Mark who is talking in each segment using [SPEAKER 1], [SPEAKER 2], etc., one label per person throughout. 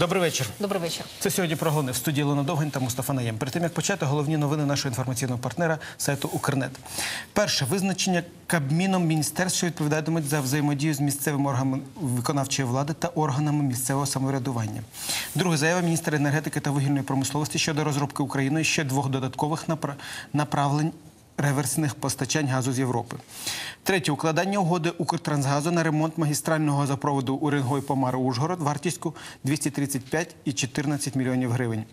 [SPEAKER 1] Добрий вечір.
[SPEAKER 2] Добрий вечір.
[SPEAKER 1] Це сьогодні про головне в студії Лена Довгань та Мустафа Наєм. Перед тим як почати головні новини нашого інформаційного партнера сайту Укрнет. Перше визначення Кабміном міністерств, що відповідатимуть за взаємодію з місцевими органами виконавчої влади та органами місцевого самоврядування. Друге заява міністра енергетики та вугільної промисловості щодо розробки Україною ще двох додаткових напра- направлень реверсних постачань газу з Європи. Третє укладання угоди Укртрансгазу на ремонт магістрального газопроводу Уренгой Помар Ужгород вартістю 235 і 14 мільйонів гривень.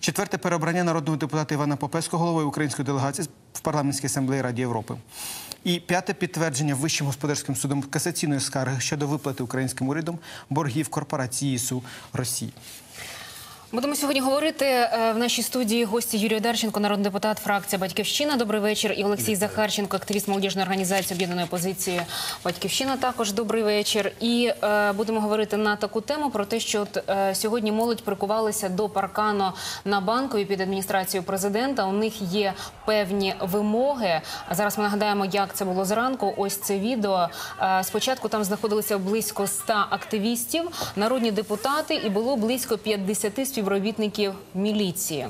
[SPEAKER 1] Четверте переобрання народного депутата Івана Попецького головою української делегації в парламентській асамблеї Раді Європи. І п'яте підтвердження Вищим господарським судом касаційної скарги щодо виплати українським урядом боргів корпорації ЄСУ Росії.
[SPEAKER 2] Будемо сьогодні говорити е, в нашій студії гості Юрій Одарченко, народний депутат, фракція Батьківщина. Добрий вечір. І Олексій Захарченко, активіст молодіжної організації об'єднаної опозиції Батьківщина. Також добрий вечір. І е, будемо говорити на таку тему про те, що от, е, сьогодні молодь прикувалася до паркану на банкові під адміністрацією президента. У них є певні вимоги. Зараз ми нагадаємо, як це було зранку. Ось це відео. Е, спочатку там знаходилося близько 100 активістів, народні депутати, і було близько 50 співробітників міліції.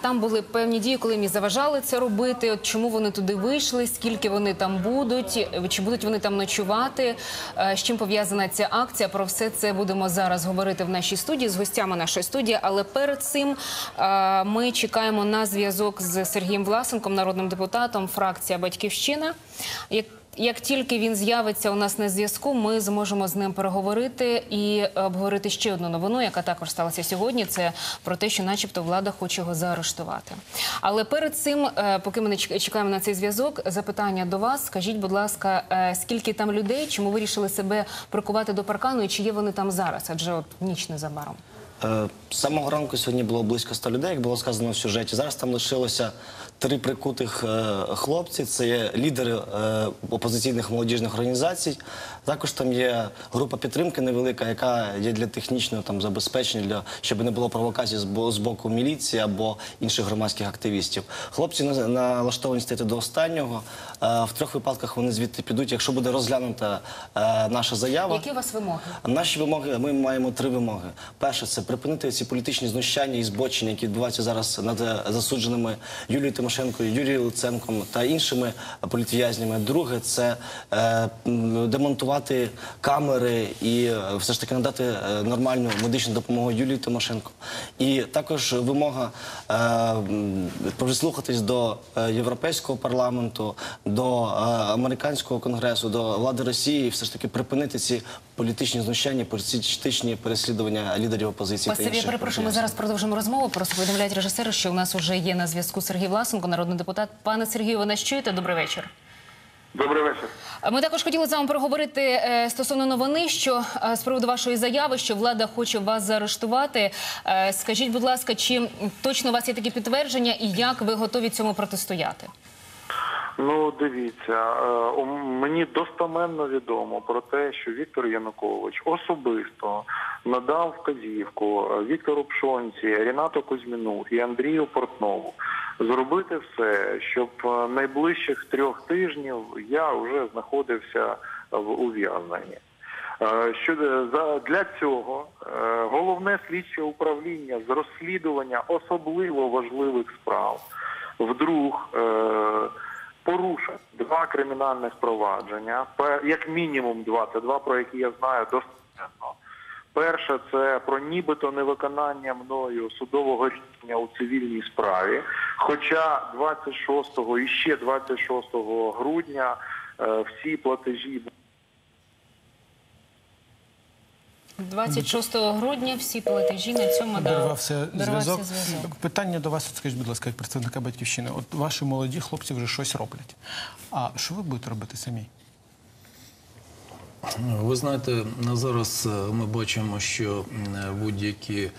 [SPEAKER 2] Там були певні дії, коли мені заважали це робити. Чому вони туди вийшли, скільки вони там будуть, чи будуть вони там ночувати, е, з чим пов'язана ця акція. Про все це будемо зараз говорити в нашій студії з гостями нашої студії. Але перед цим е, ми чекаємо на зв'язок з Сергієм Власенком, народним депутатом, фракція Батьківщина. Як тільки він з'явиться у нас на зв'язку, ми зможемо з ним переговорити і обговорити ще одну новину, яка також сталася сьогодні. Це про те, що, начебто, влада хоче його заарештувати. Але перед цим, е, поки ми не чек- чекаємо на цей зв'язок, запитання до вас. Скажіть, будь ласка, е, скільки там людей? Чому вирішили себе прикувати до паркану, і чи є вони там зараз? Адже от ніч незабаром.
[SPEAKER 3] Е, З самого ранку сьогодні було близько 100 людей, як було сказано в сюжеті. Зараз там лишилося три прикутих е, хлопці. Це є лідери е, опозиційних молодіжних організацій. Також там є група підтримки невелика, яка є для технічного там забезпечення, для щоб не було провокацій з боку міліції або інших громадських активістів. Хлопці на- налаштовані стати до останнього. В трьох випадках вони звідти підуть, якщо буде розглянута наша заява.
[SPEAKER 2] Які у вас вимоги?
[SPEAKER 3] Наші вимоги, ми маємо три вимоги. Перше, це припинити ці політичні знущання і збочення, які відбуваються зараз над е, засудженими Юлією Тимошенкою, Юрієм Луценком та іншими політв'язнями. Друге, це е, демонтувати камери і е, все ж таки надати е, нормальну медичну допомогу Юлії Тимошенко. І також вимога е, прислухатись до Європейського парламенту, до американського конгресу, до влади Росії, і все ж таки припинити ці політичні знущання, політичні переслідування лідерів опозиції та
[SPEAKER 2] Спасибі, я перепрошую. Ми зараз продовжимо розмову. Просто повідомляють режисери, що у нас вже є на зв'язку Сергій Власенко, народний депутат. Пане Сергію, ви нас чуєте? Добрий вечір.
[SPEAKER 4] Добрий вечір.
[SPEAKER 2] Ми також хотіли з вами проговорити е, стосовно новини, що е, з приводу вашої заяви, що влада хоче вас заарештувати. Е, скажіть, будь ласка, чи точно у вас є такі підтвердження і як ви готові цьому протистояти?
[SPEAKER 4] Ну, дивіться, мені достоменно відомо про те, що Віктор Янукович особисто надав вказівку Віктору Пшонці, Рінату Кузьміну і Андрію Портнову зробити все, щоб е, найближчих трьох тижнів я вже знаходився в ув'язненні. Е, Щодо для цього е, головне слідче управління з розслідування особливо важливих справ вдруг порушив два кримінальних провадження, як мінімум два, це два, про які я знаю достеменно. Перше, це про нібито невиконання мною судового рішення у цивільній справі. Хоча 26 і ще 26 грудня е, всі платежі
[SPEAKER 2] 26 грудня всі платежі на цьому
[SPEAKER 1] обірвався зв'язок. Питання до вас, от скажіть, будь ласка, як представника батьківщини. От ваші молоді хлопці вже щось роблять. А що ви будете робити самі?
[SPEAKER 5] Ви знаєте, на зараз е, ми бачимо, що будь-які е,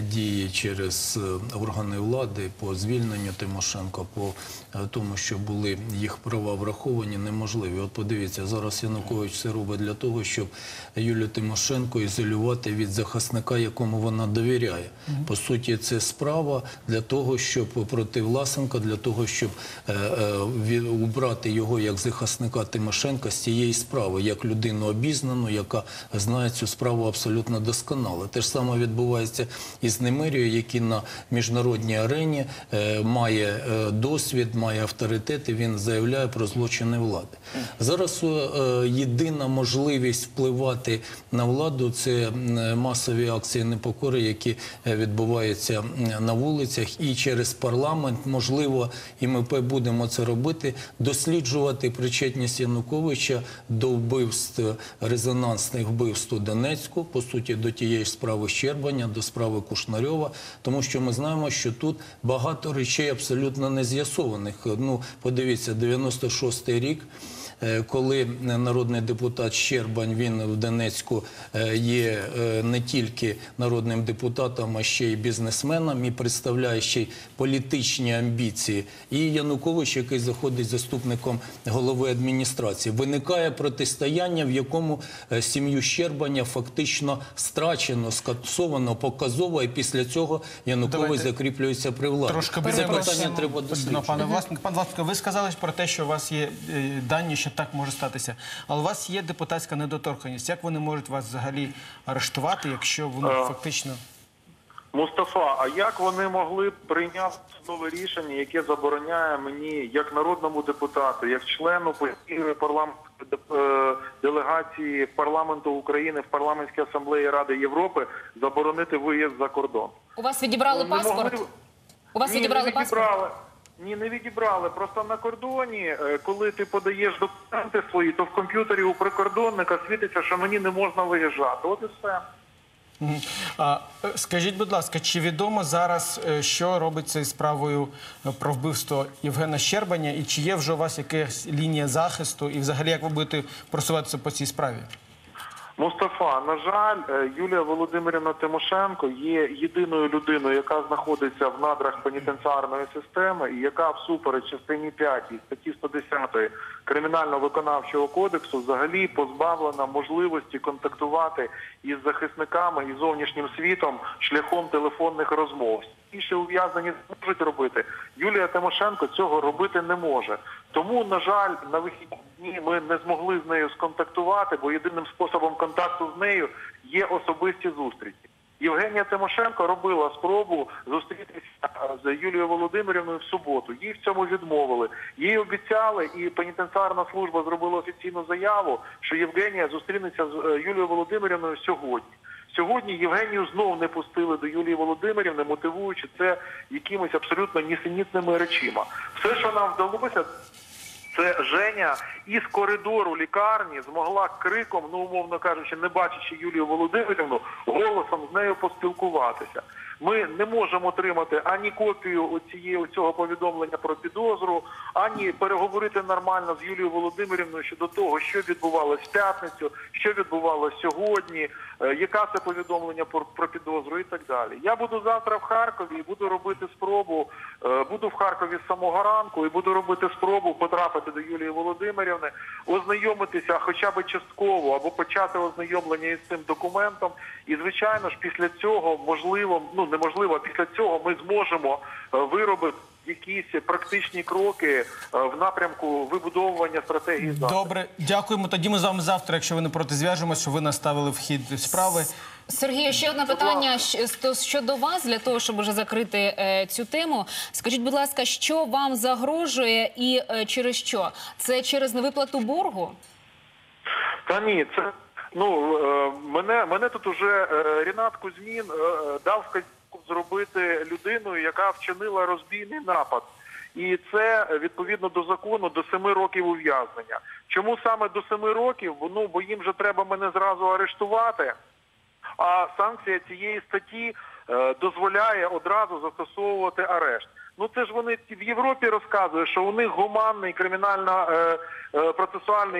[SPEAKER 5] дії через е, органи влади по звільненню Тимошенко, по е, тому, що були їх права враховані, неможливі. От подивіться, зараз Янукович все робить для того, щоб Юлію Тимошенко ізолювати від захисника, якому вона довіряє. По суті, це справа для того, щоб проти Власенка, для того, щоб е, е, убрати його як захисника Тимошенка з цієї справи, як людину обізнану, яка знає цю справу абсолютно досконало. Те ж саме відбувається і з Немирією, який на міжнародній арені е, має е, досвід, має авторитет, і він заявляє про злочини влади. Зараз е, єдина можливість впливати на владу це масові акції непокори, які відбуваються на вулицях, і через парламент можливо, і ми будемо це робити, досліджувати причетність Януковича до вбивств резонансних вбивств у Донецьку, по суті, до тієї справи Щербаня, до справи Кушнарьова, тому що ми знаємо, що тут багато речей абсолютно не з'ясованих. Ну, подивіться, 96-й рік. Е, Коли народний депутат Щербань він в Донецьку е, є е, не тільки народним депутатом, а ще й бізнесменом і представляє ще й політичні амбіції. І Янукович, який заходить заступником голови адміністрації, виникає протистояння, в якому сім'ю Щербаня фактично страчено, скасовано показово, і після цього Янукович
[SPEAKER 1] Давайте
[SPEAKER 5] закріплюється при владі.
[SPEAKER 1] Трошки
[SPEAKER 5] Це питання треба досліджувати.
[SPEAKER 1] пане власник, пан власник, ви сказали про те, що у вас є дані, що так може статися. Але у вас є депутатська недоторканність. Як вони можуть вас взагалі арештувати, якщо воно
[SPEAKER 4] Е,
[SPEAKER 1] фактично
[SPEAKER 4] Мустафа, а як вони могли прийняти нове рішення, яке забороняє мені, як народному депутату, як члену постійної е, делегації парламенту України в парламентській асамблеї Ради Європи заборонити виїзд за кордон?
[SPEAKER 2] У вас відібрали
[SPEAKER 4] Ну,
[SPEAKER 2] паспорт?
[SPEAKER 4] могли-
[SPEAKER 2] У вас
[SPEAKER 4] Ні,
[SPEAKER 2] відібрали
[SPEAKER 4] не
[SPEAKER 2] паспорт?
[SPEAKER 4] Ні, не відібрали. Просто на кордоні, е, коли ти подаєш документи свої, то в комп'ютері у прикордонника світиться, що мені не можна виїжджати. От і все.
[SPEAKER 1] Е, скажіть, будь ласка, чи відомо зараз, е, що робиться із справою про вбивство Євгена Щербаня, і чи є вже у вас якась лінія захисту, і взагалі як ви будете просуватися по цій справі?
[SPEAKER 4] Мустафа, на жаль, е, Юлія Володимирівна Тимошенко є єдиною людиною, яка знаходиться в надрах пенітенціарної системи і яка всупереч частині 5 статті 110 Кримінально-виконавчого кодексу взагалі позбавлена можливості контактувати із захисниками і зовнішнім світом шляхом телефонних розмов. Більше ув'язнені зможуть робити. Юлія Тимошенко цього робити не може. Тому, на жаль, на вихідні дні ми не змогли з нею сконтактувати, бо єдиним способом контакту з нею є особисті зустрічі. Євгенія Тимошенко робила спробу зустрітися е, з Юлією Володимирівною в суботу. Їй в цьому відмовили. Їй обіцяли, і пенітенціарна служба зробила офіційну заяву, що Євгенія зустрінеться з е, Юлією Володимирівною сьогодні. Сьогодні Євгенію знов не пустили до Юлії Володимирівни, мотивуючи це якимись абсолютно нісенітними речима. Все, що нам вдалося, це Женя із коридору лікарні змогла криком, ну умовно кажучи, не бачачи Юлію Володимирівну, голосом з нею поспілкуватися. Ми не можемо отримати ані копію оцієї цього повідомлення про підозру, ані переговорити нормально з Юлією Володимирівною щодо того, що відбувалось в п'ятницю, що відбувалось сьогодні, е, яка це повідомлення про, про підозру і так далі. Я буду завтра в Харкові і буду робити спробу. е, Буду в Харкові з самого ранку і буду робити спробу потрапити до Юлії Володимирівни, ознайомитися хоча б частково або почати ознайомлення із цим документом. І звичайно ж, після цього можливо, ну неможливо, після цього ми зможемо е, виробити якісь практичні кроки е, в напрямку вибудовування стратегії захисту.
[SPEAKER 1] Добре, дякуємо. Тоді ми з вами завтра, якщо ви не проти, зв'яжемось, що ви наставили в хід справи.
[SPEAKER 2] Сергію, ще одне питання сто- щодо вас, для того, щоб уже закрити е, цю тему. Скажіть, будь ласка, що вам загрожує і е, через що? Це через невиплату боргу?
[SPEAKER 4] Та ні, це ну е, мене мене тут уже Рінат Кузьмін дав вказівку зробити людиною, яка вчинила розбійний напад. І це відповідно до закону до семи років ув'язнення. Чому саме до семи років? Ну бо їм же треба мене зразу арештувати. А санкція цієї статті е, дозволяє одразу застосовувати арешт. Ну це ж вони в Європі розказують, що у них гуманний кримінально е, е,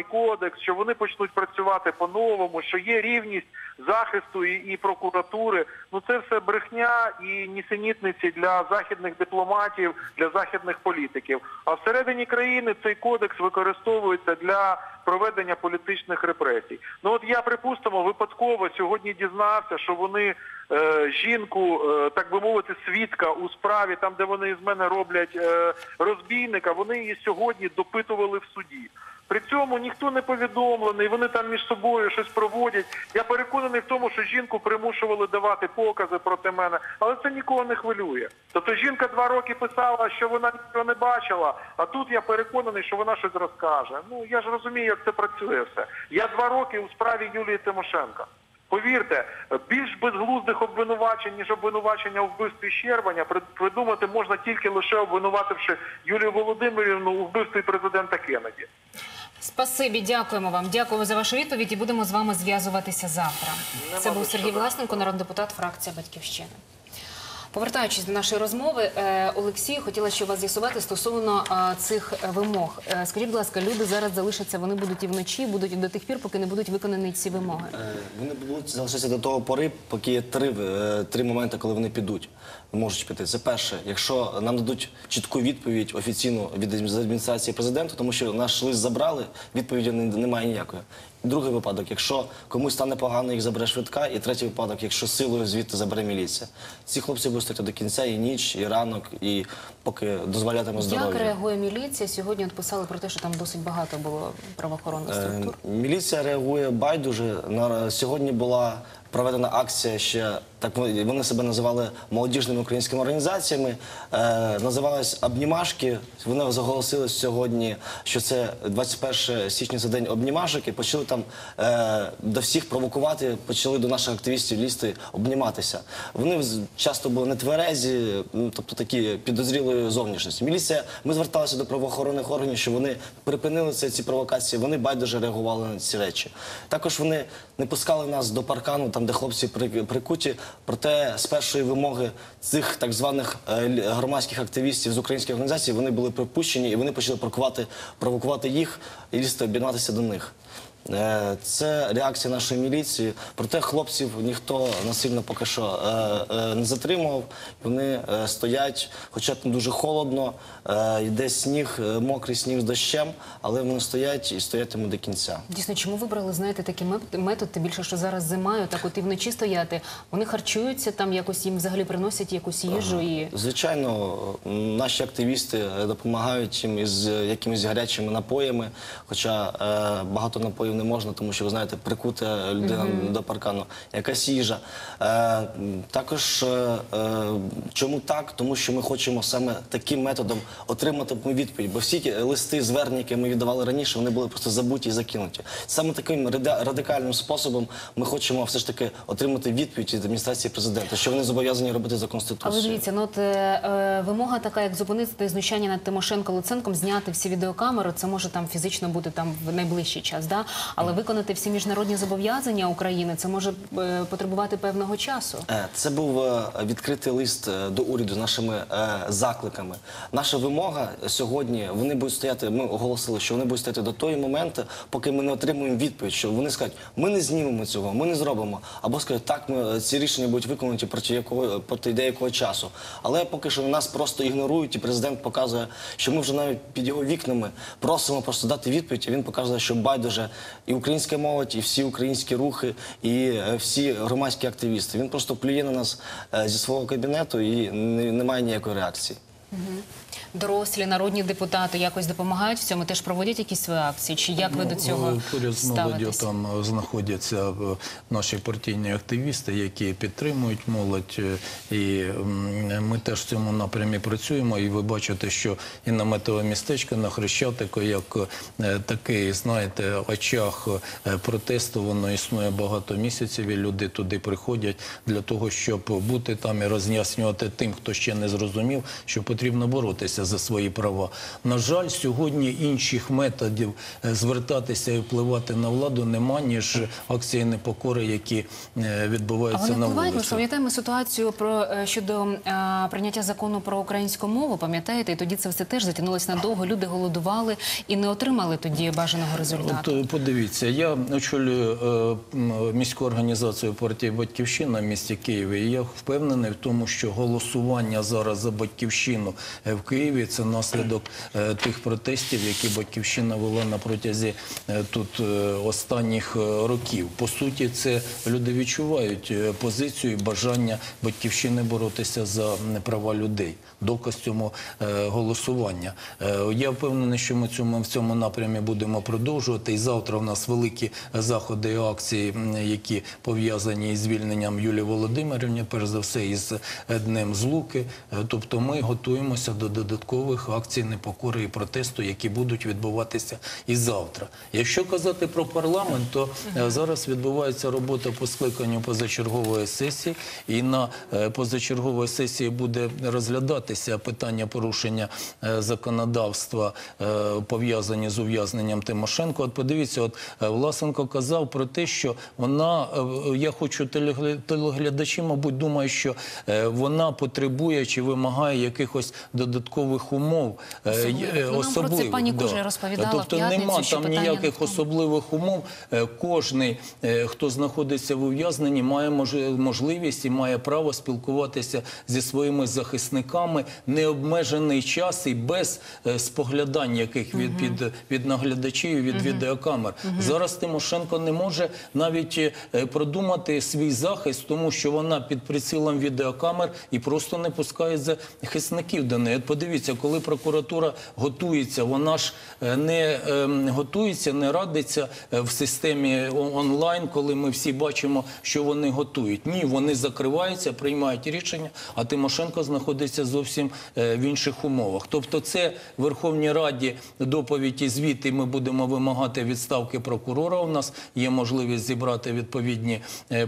[SPEAKER 4] кодекс, що вони почнуть працювати по-новому, що є рівність захисту і, і прокуратури. Ну це все брехня і нісенітниці для західних дипломатів, для західних політиків. А всередині країни цей кодекс використовується для проведення політичних репресій. Ну от я припустимо випадково сьогодні дізнався, що вони е, жінку, е, так би мовити, свідка у справі, там де вони з мене роблять е, розбійника, вони її сьогодні допитували в суді. При цьому ніхто не повідомлений, вони там між собою щось проводять. Я переконаний в тому, що жінку примушували давати покази проти мене, але це нікого не хвилює. Тобто жінка два роки писала, що вона нічого не бачила, а тут я переконаний, що вона щось розкаже. Ну я ж розумію, як це працює все. Я два роки у справі Юлії Тимошенка. Повірте, більш безглуздих обвинувачень, ніж обвинувачення у вбивстві Щербаня, при- придумати можна тільки лише обвинувативши Юлію Володимирівну у вбивстві президента Кеннеді.
[SPEAKER 2] Спасибі, дякуємо вам. Дякуємо за вашу відповідь і будемо з вами зв'язуватися завтра. Це був Сергій Власенко, народний депутат, фракція Батьківщина. Повертаючись до нашої розмови, е, Олексій, хотіла ще вас з'ясувати стосовно е, цих е, вимог. Скажіть, будь ласка, люди зараз залишаться, вони будуть і вночі, будуть і до тих пір, поки не будуть виконані ці вимоги.
[SPEAKER 3] Вони будуть залишатися до того пори, поки є три, три моменти, коли вони підуть. Можуть піти. Це перше, якщо нам дадуть чітку відповідь офіційну від адміністрації президента, тому що наш лист забрали, відповіді немає ніякої. Другий випадок, якщо комусь стане погано, їх забере швидка. І третій випадок, якщо силою звідти забере міліція. Ці хлопці будуть стояти до кінця і ніч, і ранок, і поки дозволятиме
[SPEAKER 2] Як реагує міліція? Сьогодні от писали про те, що там досить багато було правоохоронних
[SPEAKER 3] Е,
[SPEAKER 2] структур.
[SPEAKER 3] Міліція реагує байдуже. На сьогодні була проведена акція ще так вони себе називали молодіжними українськими організаціями. Е, називалась Обнімашки. Вони заголосили сьогодні, що це 21 січня це день обнімашок, і почали там е, до всіх провокувати, почали до наших активістів лізти обніматися. Вони часто були нетверезі, тобто такі підозрілої зовнішності. Міліція, ми зверталися до правоохоронних органів, що вони припинили це, ці провокації, вони байдуже реагували на ці речі. Також вони не пускали нас до паркану, там де хлопці при- прикуті. Проте з першої вимоги цих так званих е, громадських активістів з українських організацій вони були припущені і вони почали провокувати, провокувати їх і лізти об'єднатися до них. Е, Це реакція нашої міліції. Проте хлопців ніхто насильно поки що е, е, не затримував. Вони стоять, хоча там дуже холодно, йде сніг, мокрий сніг з дощем, але вони стоять і стоятимуть до кінця.
[SPEAKER 2] Дійсно, чому вибрали, знаєте, такий мет- метод, тим більше, що зараз зима, і так от і вночі стояти. Вони харчуються там, якось їм взагалі приносять якусь їжу і
[SPEAKER 3] Звичайно, наші активісти допомагають їм із якимись гарячими напоями, хоча багато напоїв не можна, тому що ви знаєте, прикута людина до паркану, якась їжа. Е, також е, е, чому так? Тому що ми хочемо саме таким методом отримати відповідь, бо всі листи, звернення, які ми віддавали раніше, вони були просто забуті і закинуті. Саме таким радикальним способом ми хочемо все ж таки отримати відповідь від адміністрації президента, що вони зобов'язані робити за
[SPEAKER 2] Але дивіться, ну от е, вимога така, як зупинити знущання над Тимошенко Луценком, зняти всі відеокамери, це може там фізично бути там в найближчий час, да? Але виконати всі міжнародні зобов'язання України це може е, потребувати певного часу.
[SPEAKER 3] Е, Це був е, відкритий лист до уряду з нашими закликами. Наша вимога сьогодні вони будуть стояти. Ми оголосили, що вони будуть стояти до того моменту, поки ми не отримуємо відповідь, що вони скажуть, ми не знімемо цього, ми не зробимо. Або скажуть, так ми ці рішення будуть виконані проти якого проти деякого часу. Але поки що нас просто ігнорують, і президент показує, що ми вже навіть під його вікнами просимо просто дати відповідь. І він показує, що байдуже і українська молодь, і всі українські рухи, і е, всі громадські активісти. Він просто плює на нас е, зі свого кабінету і не- немає ніякої реакції.
[SPEAKER 2] Дорослі народні депутати якось допомагають в цьому, теж проводять якісь свої акції. Чи як ви до цього
[SPEAKER 5] Ну, Поряд з молоддю там е, знаходяться е, наші партійні активісти, які підтримують молодь. е, І ми теж в цьому напрямі працюємо. І ви бачите, що і наметове містечко на Хрещатику, як такий, знаєте, очах протесту, воно існує багато місяців, і люди туди приходять для того, щоб бути там і роз'яснювати тим, хто ще не зрозумів, що потрібно. потрібно боротися за свої права. На жаль, сьогодні інших методів е, звертатися і впливати на владу нема, ніж акції непокори, які е, відбуваються на
[SPEAKER 2] впливають, ми ж
[SPEAKER 5] вулиці.
[SPEAKER 2] пам'ятаємо ситуацію про е, щодо прийняття закону про українську мову. Пам'ятаєте, і тоді це все теж затягнулося надовго. Люди голодували і не отримали тоді бажаного результату.
[SPEAKER 5] От подивіться, я очолюю е, міську організацію партії Батьківщина в місті Києві. І я впевнений в тому, що голосування зараз за батьківщину в Києві це наслідок е, тих протестів, які батьківщина вела на протязі е, тут е, останніх років. По суті, це люди відчувають позицію і бажання батьківщини боротися за права людей. Доказ цьому голосування. Я впевнений, що ми цьому в цьому напрямі будемо продовжувати. І завтра в нас великі заходи і акції, які пов'язані із звільненням Юлії Володимирівни, перш за все, із Днем Злуки. Тобто ми готуємося до додаткових акцій непокори і протесту, які будуть відбуватися і завтра. Якщо казати про парламент, то е, зараз відбувається робота по скликанню позачергової сесії, і на е, позачергової сесії буде розглядатися питання порушення е, законодавства, пов'язані з ув'язненням Тимошенко. От подивіться, от Власенко казав про те, що вона, я хочу телегля- телеглядачі, мабуть, думають, що вона потребує чи вимагає якихось додаткових умов. е,
[SPEAKER 2] Особливих.
[SPEAKER 5] е,
[SPEAKER 2] Ну, нам про це пані Кужель розповідала в
[SPEAKER 5] Тобто
[SPEAKER 2] п'ятницю,
[SPEAKER 5] нема
[SPEAKER 2] що
[SPEAKER 5] там ніяких особливих умов. Е, Кожний, е, хто знаходиться в ув'язненні, має можливість і має право спілкуватися зі своїми захисниками необмежений час і без е, споглядань, яких від, від, від наглядачів, від відеокамер. Зараз Тимошенко не може навіть е, продумати свій захист, тому що вона під прицілом відеокамер і просто не пускає захисників до неї. Подивіться, коли прокуратура готується, вона ж е, не ем, готується, не радиться е, в системі онлайн, коли ми всі бачимо, що вони готують. Ні, вони закриваються, приймають рішення, а Тимошенко знаходиться зовсім е, в інших умовах. Тобто, це в Верховній Раді доповідь і звіт, і ми будемо вимагати відставки прокурора. У нас є можливість зібрати відповідні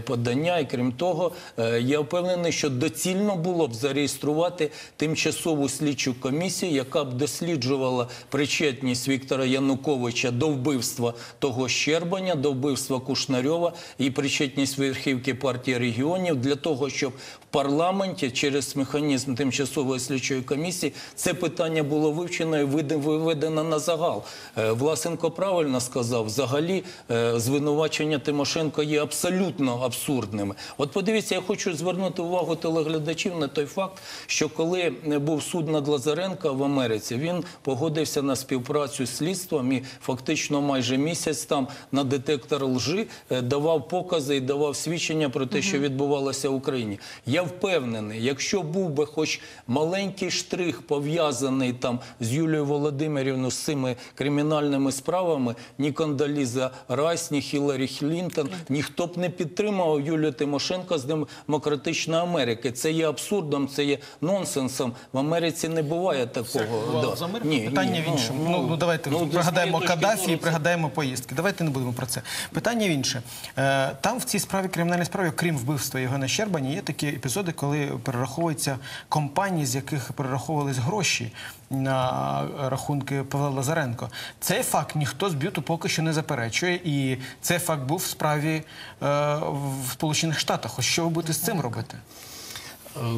[SPEAKER 5] подання. І крім того, я впевнений, що доцільно було б зареєструвати тимчасову слідчу комісію, яка б досліджувала причетність Віктора Януковича до вбивства того Щербаня, до вбивства Кушнарьова і причетність верхівки партії регіонів для того, щоб в парламенті через механізм тимчасової слідчої комісії це питання було вивчено і виведено на загал. Е, Власенко правильно сказав, взагалі е, звинувачення Тимошенко є абсолютно абсурдними. От подивіться, я хочу звернути увагу телеглядачів на той факт, що коли е, був суд над Лазаренка в Америці, він погодився на співпрацю з слідством і фактично майже місяць там на детектор лжи е, давав покази і давав свідчення про те, що відбувалося в Україні. Я впевнений, якщо був би хоч маленький штрих пов'язаний там з Юлією Володимирівною з цими кримінальними справами, ні Кондаліза Райс, ні Хіларі Хлінтон, ніхто б не підтримав Юлію Тимошенко з демократичної Америки. Це є абсурдом, це є нонсенсом. В Америці не буває такого. Да.
[SPEAKER 1] З Америкою питання в іншому. Ну, ну, давайте
[SPEAKER 5] ну,
[SPEAKER 1] пригадаємо Каддафі і пригадаємо поїздки. Давайте не будемо про це. Питання в інше. Е, Там в цій справі кримінальній справі, крім вбивства Євгена Щербані, є такі епізоди, коли перераховуються компанії, з яких перераховувались гроші на рахунки Павла Лазаренко. Цей факт ніхто з б'юту поки що не заперечує, і цей факт був в справі е, в Сполучених Штатах. Ось що ви будете з цим робити?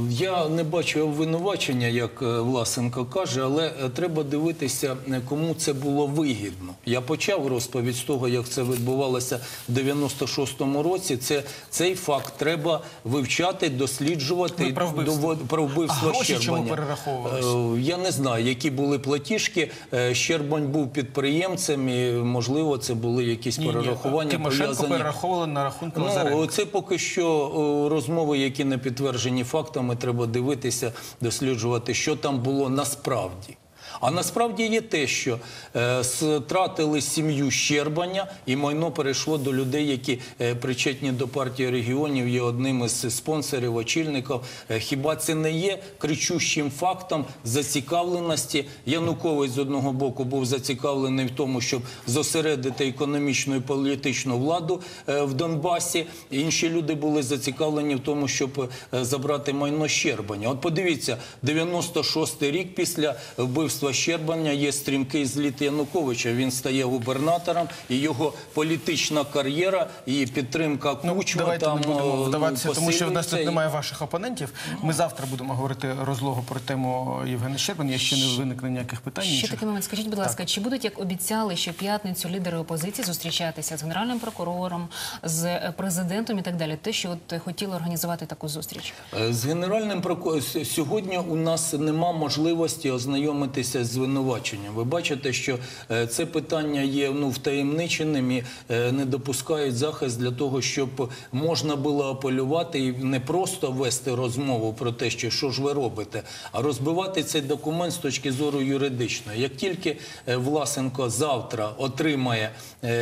[SPEAKER 5] Я не бачу обвинувачення, як е, Власенко каже, але е, треба дивитися, е, кому це було вигідно. Я почав розповідь з того, як це відбувалося в 96-му році. Це цей факт треба вивчати, досліджувати
[SPEAKER 1] Ви про вбивство.
[SPEAKER 5] про вбивство
[SPEAKER 1] А гроші чому
[SPEAKER 5] Щербаня.
[SPEAKER 1] перераховувались?
[SPEAKER 5] Е, Я не знаю, які були платіжки. Щербань був підприємцем, і можливо, це були якісь перерахування
[SPEAKER 1] Тимошенко
[SPEAKER 5] пов'язані.
[SPEAKER 1] перераховували на Лазаренко.
[SPEAKER 5] Ну, це поки що розмови, які не підтверджені фактами. Треба дивитися, досліджувати, що там було насправді. А насправді є те, що е, стратили сім'ю Щербаня і майно перейшло до людей, які е, причетні до партії регіонів, є одним із спонсорів, очільників. Е, хіба це не є кричущим фактом зацікавленості? Янукович з одного боку був зацікавлений в тому, щоб зосередити економічну і політичну владу е, в Донбасі. Інші люди були зацікавлені в тому, щоб забрати майно Щербаня. От подивіться, 96-й рік після вбивства Щербаня є стрімкий зліт Януковича. Він стає губернатором, і його політична кар'єра і підтримка Кучма
[SPEAKER 1] Ну, Давайте
[SPEAKER 5] там
[SPEAKER 1] не будемо вдаватися, тому що в нас тут немає ваших опонентів. Ми завтра будемо говорити розлогу про тему Євгена Щербана. Якщо не виникне ніяких питань,
[SPEAKER 2] Ще
[SPEAKER 1] інших.
[SPEAKER 2] такий момент. Скажіть, будь ласка, чи будуть, як обіцяли, що п'ятницю лідери опозиції зустрічатися з генеральним прокурором, з президентом і так далі? Те, що от хотіли організувати таку зустріч?
[SPEAKER 5] Е, З генеральним прокурором сьогодні у нас нема можливості ознайомитися з звинуваченням. Ви бачите, що е, це питання є ну втаємниченим і е, не допускають захист для того, щоб можна було апелювати і не просто вести розмову про те, що ж ви робите, а розбивати цей документ з точки зору юридичної. Як тільки е, Власенко завтра отримає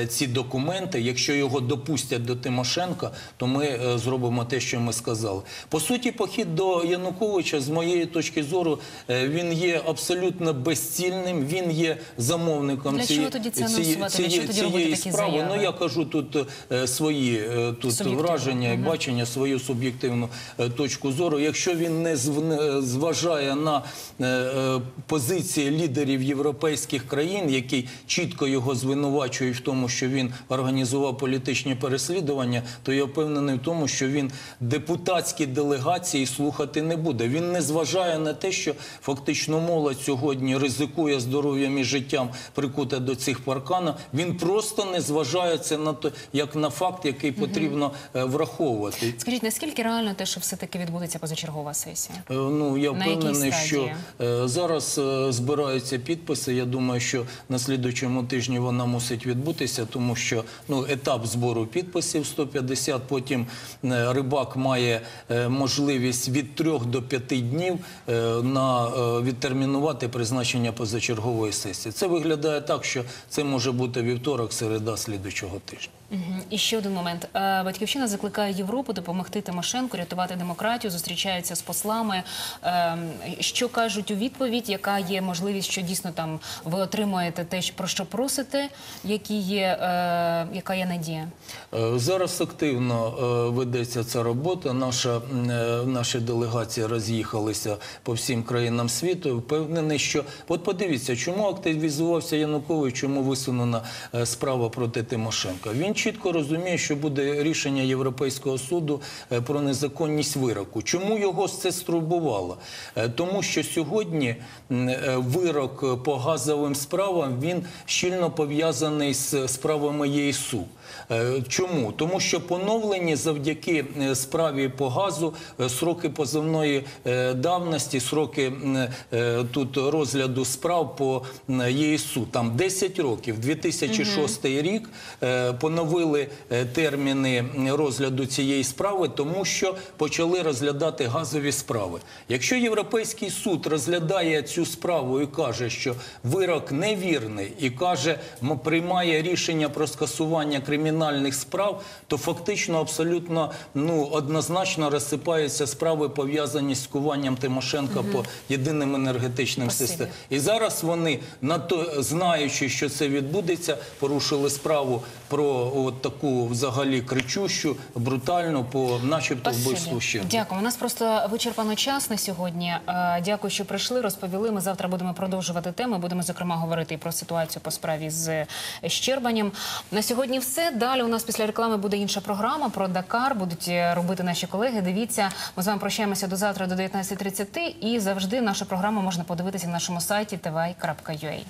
[SPEAKER 5] ці документи, якщо його допустять до Тимошенка, то ми зробимо те, що ми сказали. По суті, похід до Януковича, з моєї точки зору, він є абсолютно безцільним. Він є замовником
[SPEAKER 2] Для
[SPEAKER 5] цієї,
[SPEAKER 2] чого тоді це
[SPEAKER 5] цієї,
[SPEAKER 2] анонсувати? Для
[SPEAKER 5] цієї,
[SPEAKER 2] чого тоді робити
[SPEAKER 5] цієї
[SPEAKER 2] такі
[SPEAKER 5] справи.
[SPEAKER 2] заяви?
[SPEAKER 5] Ну я кажу тут е, свої е, тут
[SPEAKER 2] Суб'єктивно.
[SPEAKER 5] враження і
[SPEAKER 2] Мгм.
[SPEAKER 5] бачення, свою суб'єктивну е, точку зору. Якщо він не зв- не зважає на е, е, позиції лідерів європейських країн, які чітко його звинувачують в тому, що він організував політичні переслідування, то я впевнений в тому, що він депутатські делегації слухати не буде. Він не зважає на те, що фактично молодь сьогодні ризикує здоров'ям і життям прикута до цих парканів. Він просто не зважає це на то, як на факт, який потрібно е, враховувати.
[SPEAKER 2] Скажіть, наскільки реально те, що все-таки відбудеться позачергова сесія?
[SPEAKER 5] Е, Ну я
[SPEAKER 2] На якій
[SPEAKER 5] впевнений, що
[SPEAKER 2] стадії?
[SPEAKER 5] е, зараз е, збираються підписи. Я думаю, що на слідуючому тижні вона мусить відбутися, тому що ну етап збору підписів 150, Потім е, рибак має е, можливість від 3 до 5 днів е, на е, відтермінувати призначення позачергової сесії. Це виглядає так, що це може бути вівторок, середа слідучого тижня.
[SPEAKER 2] І ще один момент. Е, Батьківщина закликає Європу допомогти Тимошенку рятувати демократію, зустрічаються з послами. Ем, Що кажуть у відповідь? Яка є можливість, що дійсно там ви отримуєте те, про що просите? Е, яка є надія?
[SPEAKER 5] Е, Зараз активно е, ведеться ця робота. Наша е, наші делегації роз'їхалися по всім країнам світу. Впевнений, що от подивіться, чому активізувався Янукович, чому висунена е, справа проти Тимошенка. Він чітко розуміє, що буде рішення Європейського суду е, про незаконність вироку. Чому його це стурбувало? Е, Тому що сьогодні е, вирок по газовим справам він щільно пов'язаний з справами ЄСУ. Чому? Тому що поновлені завдяки справі по газу сроки позовної давності, сроки тут розгляду справ по ЄСУ. Там 10 років. 2006 рік е, поновили е, терміни розгляду цієї справи, тому що почали розглядати газові справи. Якщо Європейський суд розглядає цю справу і каже, що вирок невірний, і каже, приймає рішення про скасування кримінальних справ, то фактично абсолютно ну однозначно розсипаються справи пов'язані з куванням Тимошенка по єдиним енергетичним системам. І зараз вони на то знаючи, що це відбудеться, порушили справу про от таку взагалі кричущу, брутальну, по начебто вбивству ще.
[SPEAKER 2] Дякую. У нас просто вичерпано час на сьогодні. Е, Дякую, що прийшли, розповіли. Ми завтра будемо продовжувати теми. Будемо зокрема говорити і про ситуацію по справі з Щербанем. На сьогодні все. Далі у нас після реклами буде інша програма про Дакар. Будуть е, робити наші колеги. Дивіться, ми з вами прощаємося до завтра до 19.30 і завжди нашу програму можна подивитися на нашому сайті tvi.ua.